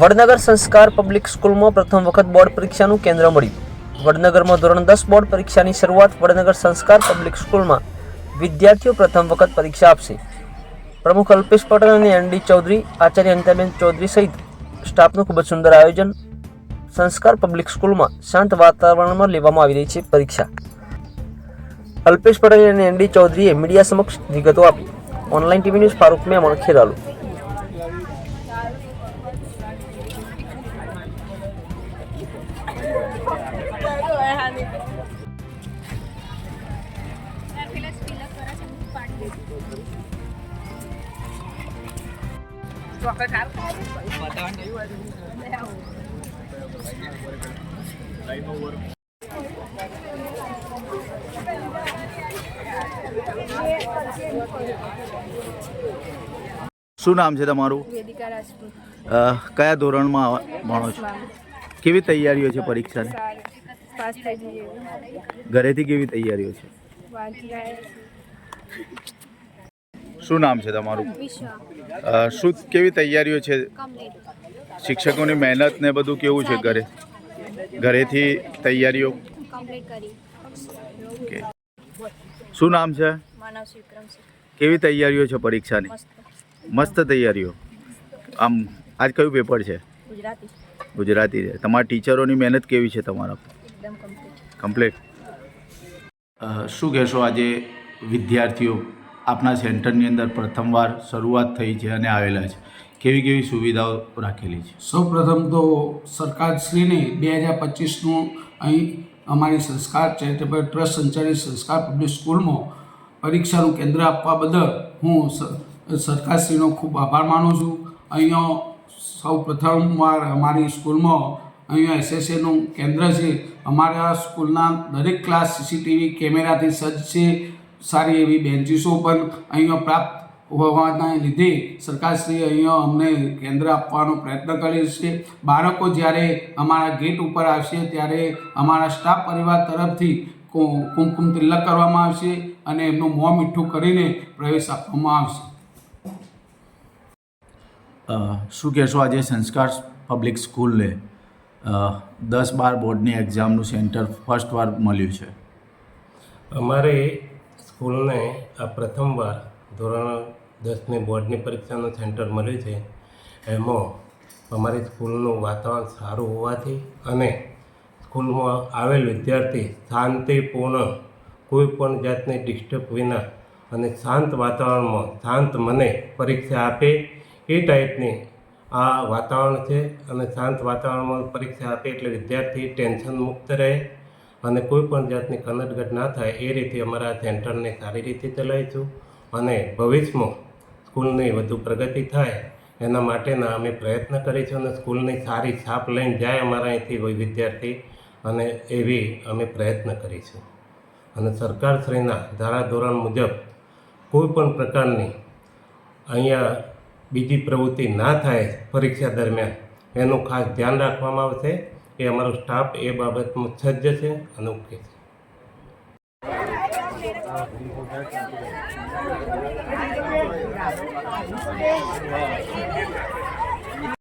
વડનગર સંસ્કાર પબ્લિક સ્કૂલમાં પ્રથમ વખત બોર્ડ પરીક્ષાનું કેન્દ્ર મળ્યું. વડનગરમાં ધોરણ દસ બોર્ડ પરીક્ષાની શરૂઆત વડનગર સંસ્કાર પબ્લિક સ્કૂલમાં વિદ્યાર્થીઓ પ્રથમ વખત પરીક્ષા આપશે. પ્રમુખ અલ્પેશ પટેલ અને એનડી ચૌધરી, આચાર્ય અનિતાબેન ચૌધરી સહિત સ્ટાફનું ખૂબ જ સુંદર આયોજન સંસ્કાર પબ્લિક સ્કૂલમાં શાંત વાતાવરણમાં લેવામાં આવી રહી છે પરીક્ષા. અલ્પેશ પટેલ અને એનડી ચૌધરીએ મીડિયા સમક્ષ વિગતો આપી. Online TV news Farooq Memon, Kheralu. શું નામ છે તમારું? વેદિકા રાજપૂત. કયા ધોરણમાં ભણો છો? કેવી તૈયારીઓ છે પરીક્ષાની? પાસ થઈ જઈએ. ઘરેથી કેવી તૈયારીઓ છે? શું નામ છે તમારું? શું કેવી તૈયારીઓ છે? શિક્ષકોની મહેનત ને બધું કેવું છે ઘરે? ઘરેથી તૈયારીઓ? શું નામ છે? કેવી તૈયારીઓ છે પરીક્ષાની? મસ્ત. તૈયારીઓ. આમ આજ કયું પેપર છે? ગુજરાતી. ગુજરાતી છે. તમારા ટીચરોની મહેનત કેવી છે તમારા કમ્પ્લીટ શું કહેશો આજે વિદ્યાર્થીઓ આપના સેન્ટરની અંદર પ્રથમવાર શરૂઆત થઈ છે અને આવેલા છે? કેવી કેવી સુવિધાઓ રાખેલી છે? સૌપ્રથમ તો સરકારશ્રીને બે હજાર પચીસનું અહીં અમારી સંસ્કાર ચેરિટેબલ ટ્રસ્ટ સંચાલિત સંસ્કાર પબ્લિક સ્કૂલમાં પરીક્ષાનું કેન્દ્ર આપવા બદલ હું સ- સરકારશ્રીનો ખૂબ આભાર માનું છું. અહીંયા સૌ પ્રથમવાર અમારી સ્કૂલમાં અહીંયા એસએસએનું કેન્દ્ર છે. અમારા સ્કૂલના દરેક ક્લાસ સીસીટીવી કેમેરાથી સજ્જ છે. સારી એવી બેન્ચીસો પણ અહીંયા પ્રાપ્ત હોવાના લીધે સરકારશ્રીએ અહીંયા અમને કેન્દ્ર આપવાનો પ્રયત્ન કરે છે. બાળકો જ્યારે અમારા ગેટ ઉપર આવશે ત્યારે અમારા સ્ટાફ પરિવાર તરફથી કુમકુમ તિલક કરવામાં આવશે અને એમનું મોં મીઠું કરીને પ્રવેશ આપવામાં આવશે. શું કહેશો આજે સંસ્કાર પબ્લિક સ્કૂલને દસ બાર બોર્ડની એક્ઝામનું સેન્ટર ફર્સ્ટ વાર મળ્યું છે. અમારે સ્કૂલને આ પ્રથમવાર ધોરણ દસની બોર્ડની પરીક્ષાનું સેન્ટર મળ્યું છે. એમાં અમારી સ્કૂલનું વાતાવરણ સારું હોવાથી અને સ્કૂલમાં આવેલ વિદ્યાર્થી શાંતિપૂર્ણ, કોઈ પણ જાતની ડિસ્ટર્બ વિના અને શાંત વાતાવરણમાં શાંત મને પરીક્ષા આપે એ ટાઈપની આ વાતાવરણ છે અને શાંત વાતાવરણમાં પરીક્ષા આપે એટલે વિદ્યાર્થી ટેન્શન મુક્ત રહે અને કોઈ પણ જાતની કનટગટ ના થાય એ રીતે અમારા સેન્ટરને સારી રીતે ચલાવીશું અને ભવિષ્યમાં સ્કૂલની વધુ પ્રગતિ થાય એના માટેના અમે પ્રયત્ન કરીશું અને સ્કૂલની સારી છાપ લઈને જાય અમારા અહીંથી વિદ્યાર્થી અને એવી અમે પ્રયત્ન કરીશું. અને સરકારશ્રીના ધારાધોરણ મુજબ કોઈ પણ પ્રકારની અહીંયા બીજી પ્રવૃત્તિ ના થાય પરીક્ષા દરમિયાન, એનું ખાસ ધ્યાન રાખવામાં આવશે એ અમારો સ્ટાફ એ બાબતમાં સજ્જ છે અને ઓકે છે.